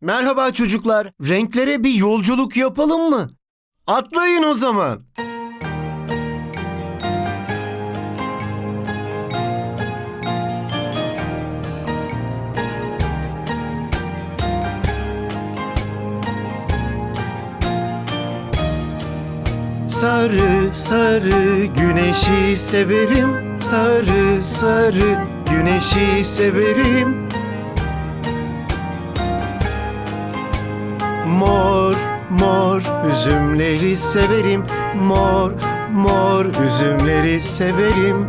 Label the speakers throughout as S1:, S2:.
S1: Merhaba çocuklar. Renklere bir yolculuk yapalım mı? Atlayın o zaman. Sarı sarı güneşi severim. Sarı sarı güneşi severim. Mor üzümleri severim. Mor mor üzümleri severim.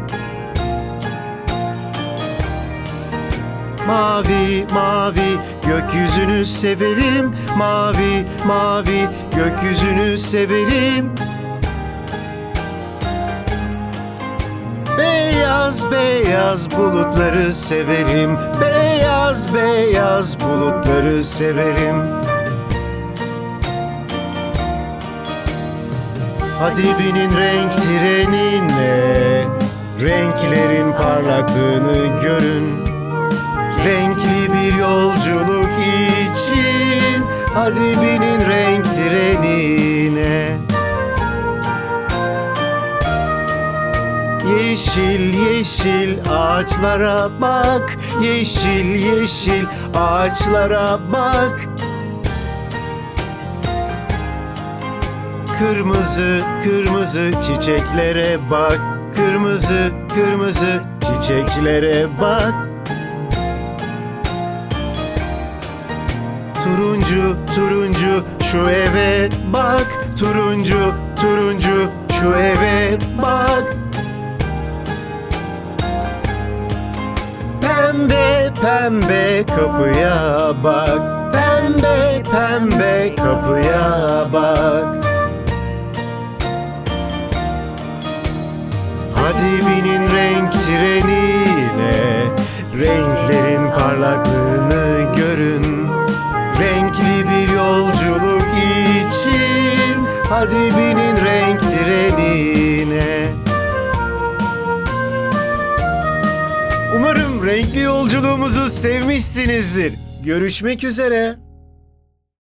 S1: Mavi mavi gökyüzünü severim. Mavi mavi gökyüzünü severim. Beyaz beyaz bulutları severim. Beyaz beyaz bulutları severim. Hadi binin renk trenine Renklerin parlaklığını görün. Renkli bir yolculuk için Hadi binin renk trenine. Yeşil yeşil ağaçlara bak Yeşil yeşil ağaçlara bak Kırmızı kırmızı çiçeklere bak. Kırmızı kırmızı çiçeklere bak. Turuncu turuncu şu eve bak. Turuncu turuncu şu eve bak. Pembe pembe kapıya bak. Pembe pembe kapıya bak Hadi binin renk trenine Renklerin parlaklığını görün Renkli bir yolculuk için Hadi binin renk trenine Umarım renkli yolculuğumuzu sevmişsinizdir. Görüşmek üzere.